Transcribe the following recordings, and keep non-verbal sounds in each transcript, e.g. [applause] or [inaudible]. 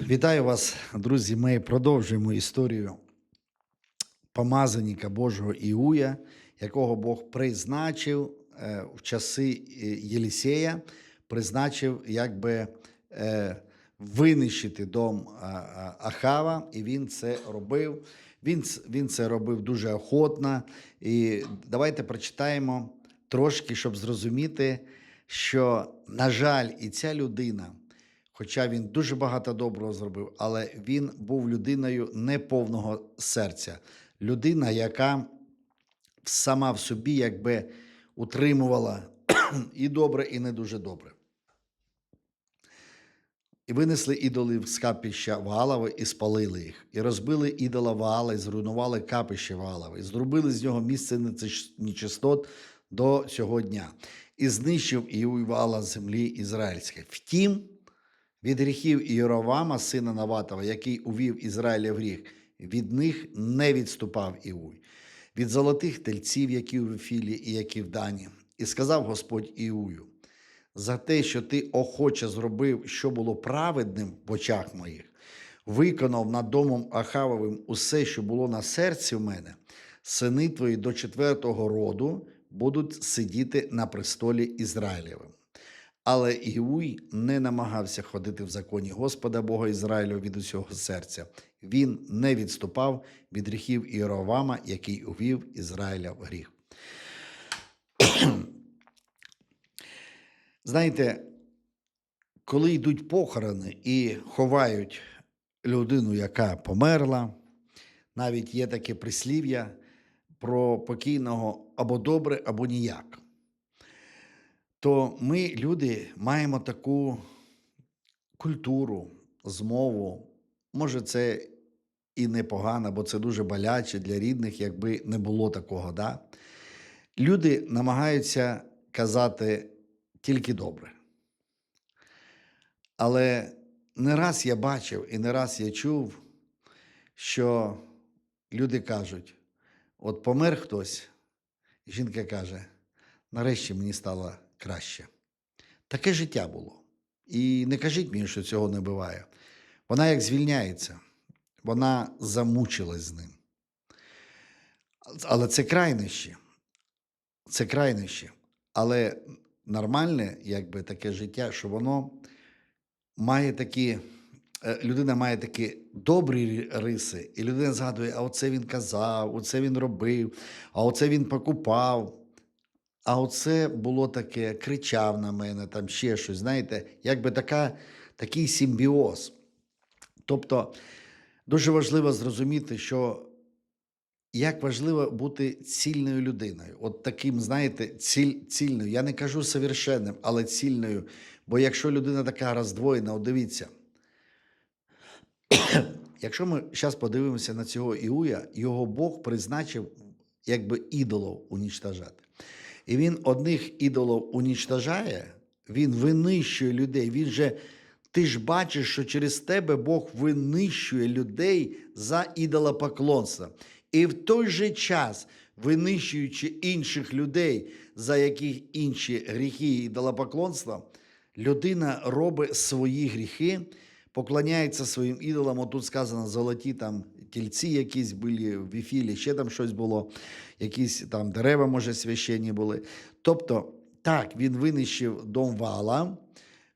Вітаю вас, друзі. Ми продовжуємо історію помазаніка Божого Іуя, якого Бог призначив е, в часи е, Єлісея, призначив якби е, винищити дом Ахава, і він це робив. Він, він це робив дуже охотно. І давайте прочитаємо трошки, щоб зрозуміти, що, на жаль, і ця людина. Хоча він дуже багато доброго зробив, але він був людиною неповного серця. Людина, яка сама в собі якби утримувала і добре, і не дуже добре. І винесли ідоли з капища Ваалова і спалили їх, і розбили ідола Ваала, і зруйнували капище Ваалова, і зробили з нього місце нечис- нечистот до цього дня, і знищив Іуй Ваала землі ізраїльської. Втім, від гріхів Іоровама, сина Наватова, який увів Ізраїля в гріх, від них не відступав Іуй, від золотих тельців, які у Вифілі і які в Дані. І сказав Господь Іую, за те, що ти охоче зробив, що було праведним в очах моїх, виконав над домом Ахавовим усе, що було на серці в мене, сини твої до четвертого роду будуть сидіти на престолі Ізраїлєвим. Але Іуй не намагався ходити в законі Господа Бога Ізраїлю від усього серця. Він не відступав від гріхів Іеровама, який увів Ізраїля в гріх. [clears throat] Знаєте, коли йдуть похорони і ховають людину, яка померла, навіть є таке прислів'я про покійного або добре, або ніяк то ми, люди, маємо таку культуру, змову. Може, це і непогано, бо це дуже боляче для рідних, якби не було такого. Да? Люди намагаються казати тільки добре. Але не раз я бачив і не раз я чув, що люди кажуть: от помер хтось, жінка каже, нарешті мені стало краще. Таке життя було. І не кажіть мені, що цього не буває. Вона як звільняється, вона замучилась з ним. Але це крайнощі. Це крайнощі. Але нормальне, якби таке життя, що воно має такі. е, Людина має такі добрі риси, і людина згадує, а оце він казав, оце він робив, а оце він покупав. А оце було таке, кричав на мене, там ще щось, знаєте, якби така, такий симбіоз. Тобто дуже важливо зрозуміти, що як важливо бути цільною людиною. От таким, знаєте, ціль, цільною. Я не кажу совершенним, але цільною. Бо якщо людина така роздвоєна, от дивіться, [coughs] якщо ми зараз подивимося на цього Іуя, його Бог призначив якби ідолов унічтажати. І він одних ідолів унічтажає, він винищує людей. Він же, ти ж бачиш, що через тебе Бог винищує людей за ідолопоклонство. І в той же час, винищуючи інших людей, за яких інші гріхи і ідолопоклонства, людина робить свої гріхи, поклоняється своїм ідолам. Отут сказано золоті там тільці якісь були в Віфілі, ще там щось було, якісь там дерева, може, священні були. Тобто, так, він винищив дом вала,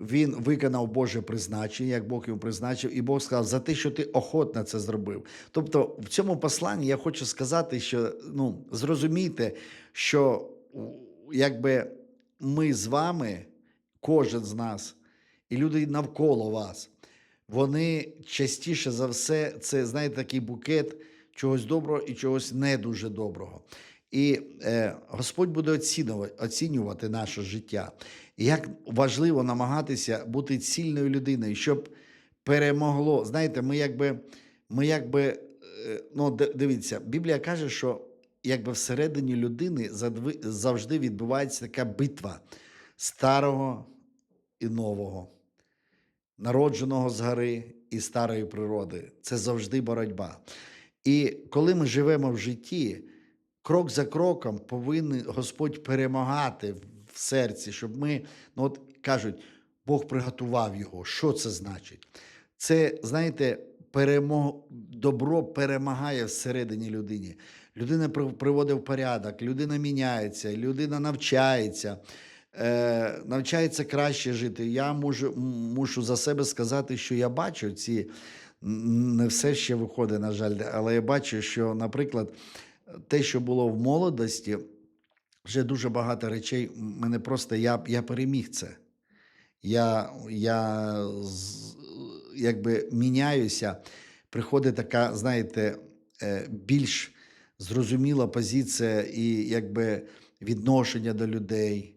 він виконав Боже призначення, як Бог йому призначив, і Бог сказав, за те, що ти охотно це зробив. Тобто, в цьому посланні я хочу сказати, що ну, зрозумійте, що якби ми з вами, кожен з нас, і люди навколо вас, вони частіше за все, це, знаєте, такий букет чогось доброго і чогось не дуже доброго. І е, Господь буде оцінювати, оцінювати наше життя. І як важливо намагатися бути цільною людиною, щоб перемогло. Знаєте, ми якби, ми якби е, ну, дивіться, Біблія каже, що якби всередині людини завжди відбувається така битва старого і нового народженого згори і старої природи. Це завжди боротьба. І коли ми живемо в житті, крок за кроком повинен Господь перемагати в серці, щоб ми, ну от кажуть, Бог приготував його. Що це значить? Це, знаєте, перемог... добро перемагає всередині людині. Людина при- приводить в порядок, людина міняється, людина навчається, е, навчається краще жити. Я можу, мушу за себе сказати, що я бачу ці. Не все ще виходить, на жаль, але я бачу, що, наприклад, те, що було в молодості, вже дуже багато речей. Мене просто я, я переміг це. Я, я якби міняюся. Приходить така, знаєте, е, більш зрозуміла позиція і якби відношення до людей,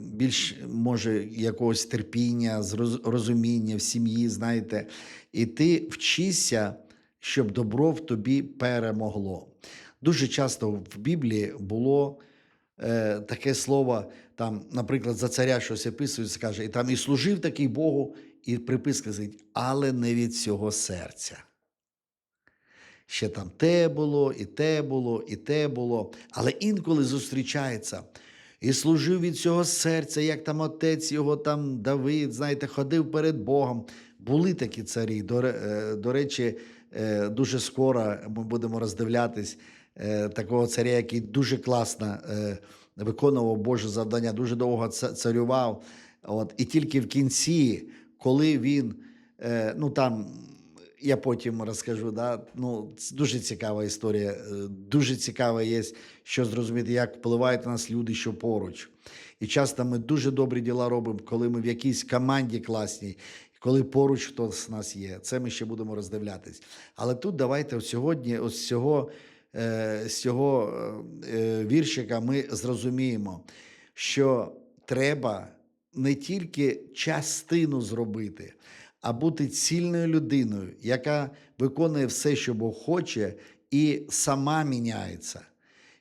більш може якогось терпіння, розуміння в сім'ї, знаєте, і ти вчишся, щоб добро в тобі перемогло. Дуже часто в Біблії було е, таке слово, там, наприклад, за царя щось описується, каже, і там і служив такий Богу, і приписка стоїть, але не від цього серця. Ще там те було, і те було, і те було. Але інколи зустрічається. І служив від цього серця, як там отець його, там Давид, знаєте, ходив перед Богом. Були такі царі. До, е, речі, е, дуже скоро ми будемо роздивлятись е, такого царя, який дуже класно виконував Боже завдання, дуже довго царював. От, і тільки в кінці, коли він, ну там, я потім розкажу, да? ну, це дуже цікава історія. е, Дуже цікаво є, що зрозуміти, як впливають на нас люди, що поруч. І часто ми дуже добрі діла робимо, коли ми в якійсь команді класній, коли поруч хтось з нас є. Це ми ще будемо роздивлятись. Але тут давайте сьогодні, ось цього, е, з цього е, віршика ми зрозуміємо, що треба не тільки частину зробити, а бути цільною людиною, яка виконує все, що Бог хоче, і сама міняється.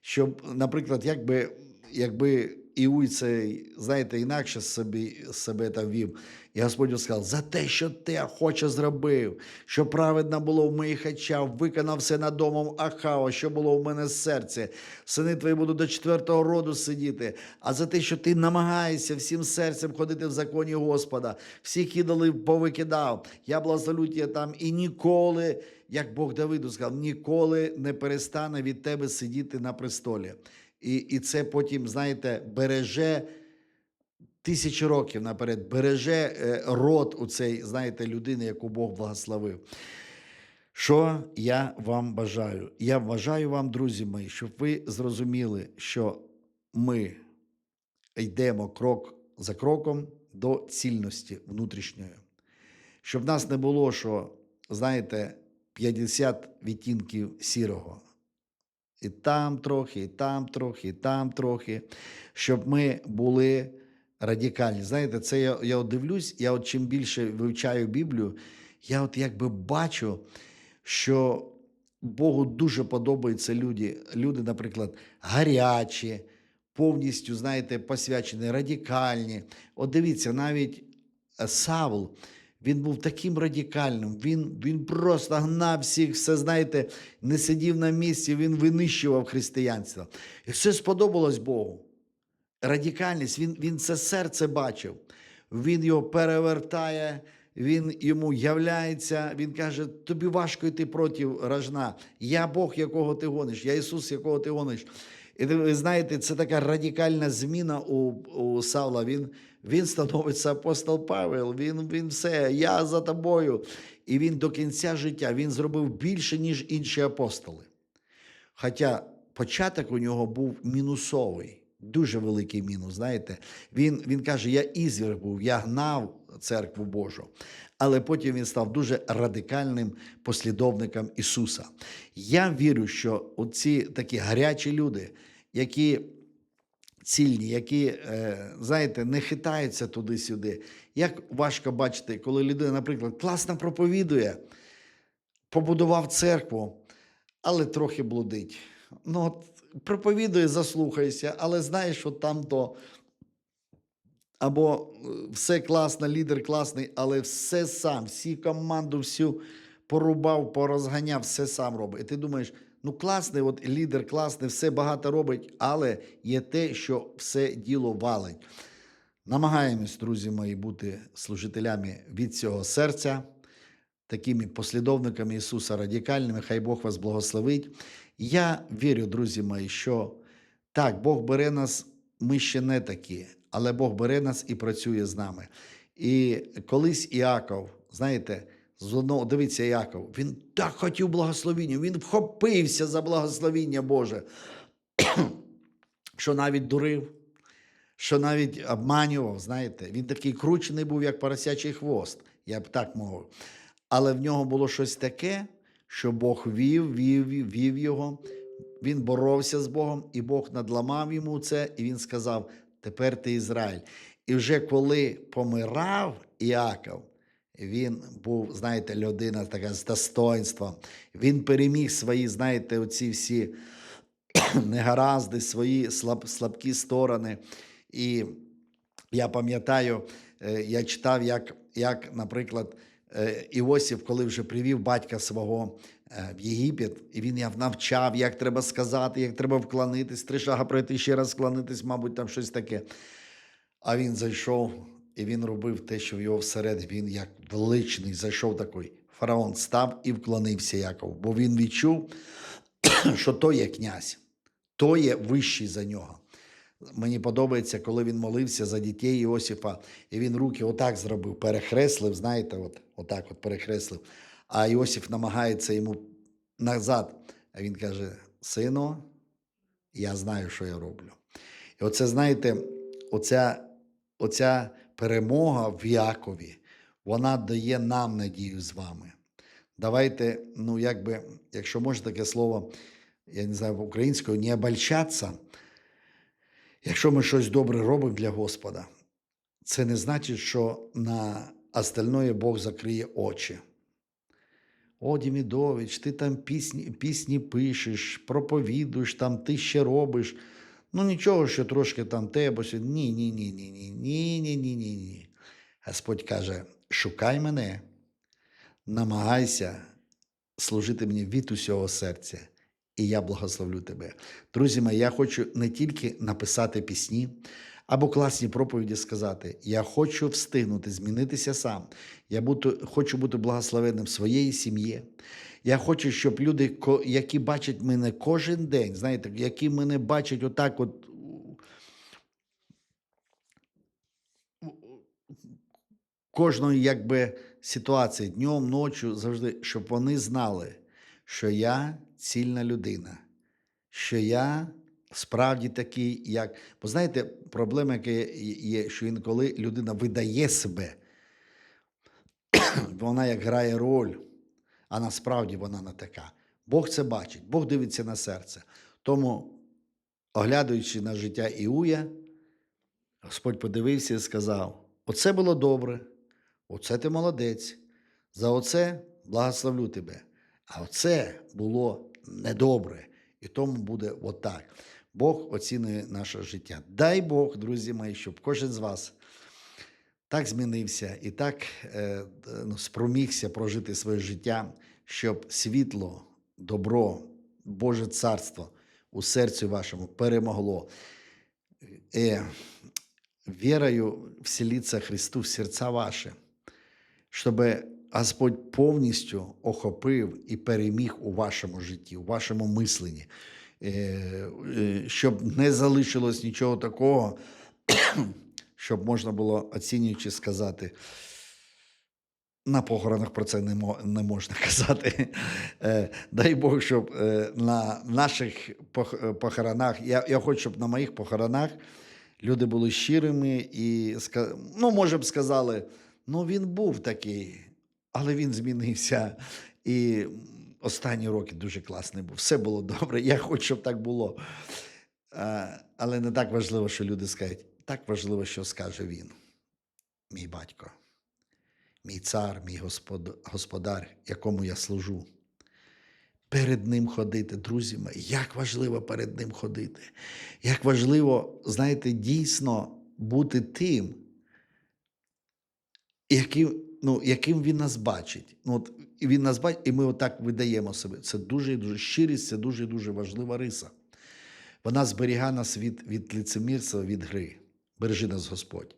Щоб, наприклад, якби, якби Іуй це, знаєте, інакше собі, себе там вів, і Господь сказав, за те, що ти хоче зробив, що праведно було в моїх очах, виконав все над домом Ахава, що було в мене в серці. Сини твої будуть до четвертого роду сидіти. А за те, що ти намагаєшся всім серцем ходити в законі Господа, всіх ідолів повикидав. Я благословлю тебе там і ніколи, як Бог Давиду сказав, ніколи не перестане від тебе сидіти на престолі. І, і це потім, знаєте, береже тисячі років наперед, береже е, род у цей, знаєте, людини, яку Бог благословив. Що я вам бажаю? Я бажаю вам, друзі мої, щоб ви зрозуміли, що ми йдемо крок за кроком до цільності внутрішньої. Щоб в нас не було, що, знаєте, 50 відтінків сірого. І там трохи, і там трохи, і там трохи, щоб ми були радикальні. Знаєте, це я, я от дивлюсь, я от чим більше вивчаю Біблію, я от якби бачу, що Богу дуже подобаються люди, люди, наприклад, гарячі, повністю, знаєте, посвячені, радикальні. От дивіться, навіть е, Савл, він був таким радикальним, він, він просто гнав всіх, все, знаєте, не сидів на місці, він винищував християнство. І все сподобалось Богу. Радикальність, він, він це серце бачив. Він його перевертає, він йому являється, він каже: тобі важко йти проти рожна. Я Бог, якого ти гониш, я Ісус, якого ти гониш. І ви знаєте, це така радикальна зміна у, у Савла. Він, він становиться апостол Павел, він, він все, я за тобою. І він до кінця життя він зробив більше, ніж інші апостоли. Хоча початок у нього був мінусовий, дуже великий мінус. Знаєте, він, він каже: Я ізвір був, я гнав церкву Божу. Але потім він став дуже радикальним послідовником Ісуса. Я вірю, що оці такі гарячі люди, які цільні, які, е, знаєте, не хитаються туди-сюди. Як важко бачити, коли людина, наприклад, класно проповідує, побудував церкву, але трохи блудить. Ну, от, проповідує, заслухайся, але знаєш, що там то. Або е, все класно, лідер класний, але все сам, всі команду всю порубав, порозганяв, все сам робить. І ти думаєш, ну класний, от лідер класний, все багато робить, але є те, що все діло валить. Намагаємось, друзі мої, бути служителями від цього серця, такими послідовниками Ісуса радикальними. Хай Бог вас благословить. Я вірю, друзі мої, що так, Бог бере нас, ми ще не такі, але Бог бере нас і працює з нами. І колись Іаков, знаєте, з одного, дивіться, Іаков, він так хотів благословіння, він вхопився за благословіння Боже, що навіть дурив, що навіть обманював, знаєте, він такий кручений був, як поросячий хвост, я б так мовив. Але в нього було щось таке, що Бог вів, вів, вів, його. Він боровся з Богом, і Бог надламав йому це, і він сказав: Тепер ти Ізраїль. І вже коли помирав Іаков, він був, знаєте, людина така з достоинством. Він переміг свої, знаєте, оці всі [clears throat] негаразди, свої слаб, слабкі сторони. І я пам'ятаю, е, я читав, як, як наприклад, Іосиф, коли вже привів батька свого е, в Єгипет, і він навчав, як треба сказати, як треба вклонитись, три шага пройти, ще раз вклонитись, мабуть, там щось таке. А він зайшов і він робив те, що в його всередині. Він як величний зайшов такий. Фараон став і вклонився Якову, бо він відчув, [clears throat] що то є князь, то є вищий за нього. Мені подобається, коли він молився за дітей Іосифа, і він руки отак зробив, перехреслив, знаєте, от, отак от перехреслив. А Іосиф намагається йому назад. А він каже: Сину, я знаю, що я роблю. І оце, знаєте, оця, оця перемога в Якові, вона дає нам надію з вами. Давайте, ну, якби, якщо можна таке слово, я не знаю, українською, не обольщатися. Якщо ми щось добре робимо для Господа, це не значить, що на остальное Бог закриє очі. О, Дімідович, ти там пісні, пісні пишеш, проповідуєш, там ти ще робиш. Ну нічого, що трошки там тебе. сьо- Ні, ні, ні, ні, ні, ні, ні, ні, ні, ні. Господь каже: шукай мене, намагайся служити мені від усього серця, і я благословлю тебе. Друзі мої, я хочу не тільки написати пісні або класні проповіді сказати. Я хочу встигнути змінитися сам. Я буду, хочу бути благословенним своєї сім'ї. Я хочу, щоб люди, які бачать мене кожен день, знаєте, які мене бачать отак, от кожної якби ситуації днем, ночі, завжди, щоб вони знали, що я цільна людина, що я справді такий, як. Бо знаєте, проблема, яка є, що інколи людина видає себе, [clears throat] вона як грає роль, а насправді вона не така. Бог це бачить, Бог дивиться на серце. Тому, оглядаючи на життя Іуя, Господь подивився і сказав: Оце було добре, оце ти молодець, за оце благословлю тебе. А оце було недобре. І тому буде отак. Бог оцінює наше життя. Дай Бог, друзі мої, щоб кожен з вас так змінився і так е, ну, спромігся прожити своє життя, щоб світло, добро, Боже царство у серці вашому перемогло. Е, вірою вселиться Христу в серця ваші, щоб Господь повністю охопив і переміг у вашому житті, у вашому мисленні, Е, е, щоб не залишилось нічого такого, [clears throat] щоб можна було оцінюючи сказати. На похоронах про це не, можна [laughs] казати. Е, Дай Бог, щоб на наших похоронах, я, я хочу, щоб на моїх похоронах люди були щирими і ну, може б сказали, ну він був такий, але він змінився. І останні роки дуже класний був. Все було добре. Я хочу, щоб так було. Але не так важливо, що люди скажуть. Так важливо, що скаже він, мій батько, мій цар, мій господ... господар, якому я служу. Перед ним ходити, друзі мої, як важливо перед ним ходити. Як важливо, знаєте, дійсно бути тим, яким, ну, яким він нас бачить. Ну, от, він нас бачить, і ми отак видаємо себе. Це дуже дуже щирість, це дуже дуже важлива риса. Вона зберігає нас від, від лицемірства, від гри. Бережи нас, Господь.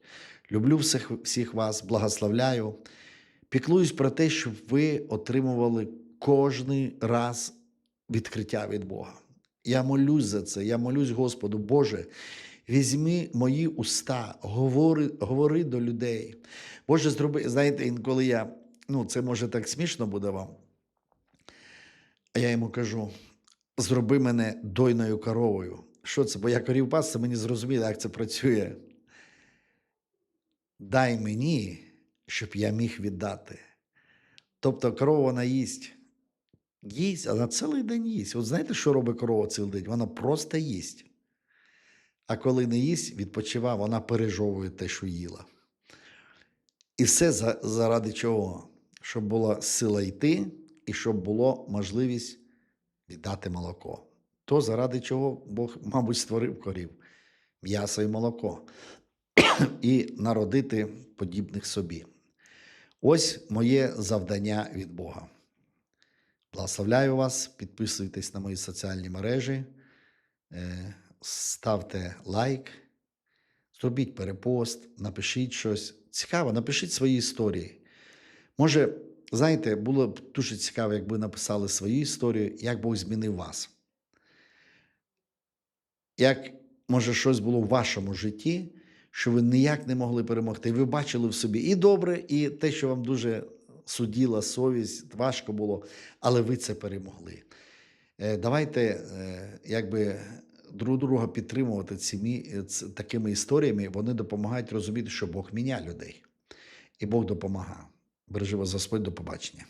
Люблю всіх, всіх вас, благословляю. Піклуюсь про те, щоб ви отримували кожний раз відкриття від Бога. Я молюсь за це. Я молюсь Господу, Боже, візьми мої уста, говори, говори до людей. Боже, зроби, знаєте, інколи я, ну, це може так смішно буде вам. А я йому кажу: зроби мене дойною коровою. Що це? Бо я корів пас, це мені зрозуміло, як це працює. Дай мені, щоб я міг віддати. Тобто корова вона їсть. Їсть, вона цілий день їсть. От знаєте, що робить корова цілий день? Вона просто їсть. А коли не їсть, відпочиває, вона пережовує те, що їла. І все заради чого? Щоб була сила йти, і щоб було можливість віддати молоко. То заради чого Бог, мабуть, створив корів м'ясо і молоко, [clears throat] і народити подібних собі. Ось моє завдання від Бога. Благословляю вас, підписуйтесь на мої соціальні мережі, е, ставте лайк, зробіть перепост, напишіть щось. Цікаво, напишіть свої історії. Може, знаєте, було б дуже цікаво, якби написали свою історію, як Бог змінив вас. Як може щось було в вашому житті, що ви ніяк не могли перемогти. Ви бачили в собі і добре, і те, що вам дуже суділа совість, важко було, але ви це перемогли. Е, Давайте е, якби друг друга підтримувати цими ц- такими історіями. Вони допомагають розуміти, що Бог міняє людей. І Бог допомагає. Бережи вас Господь, до побачення.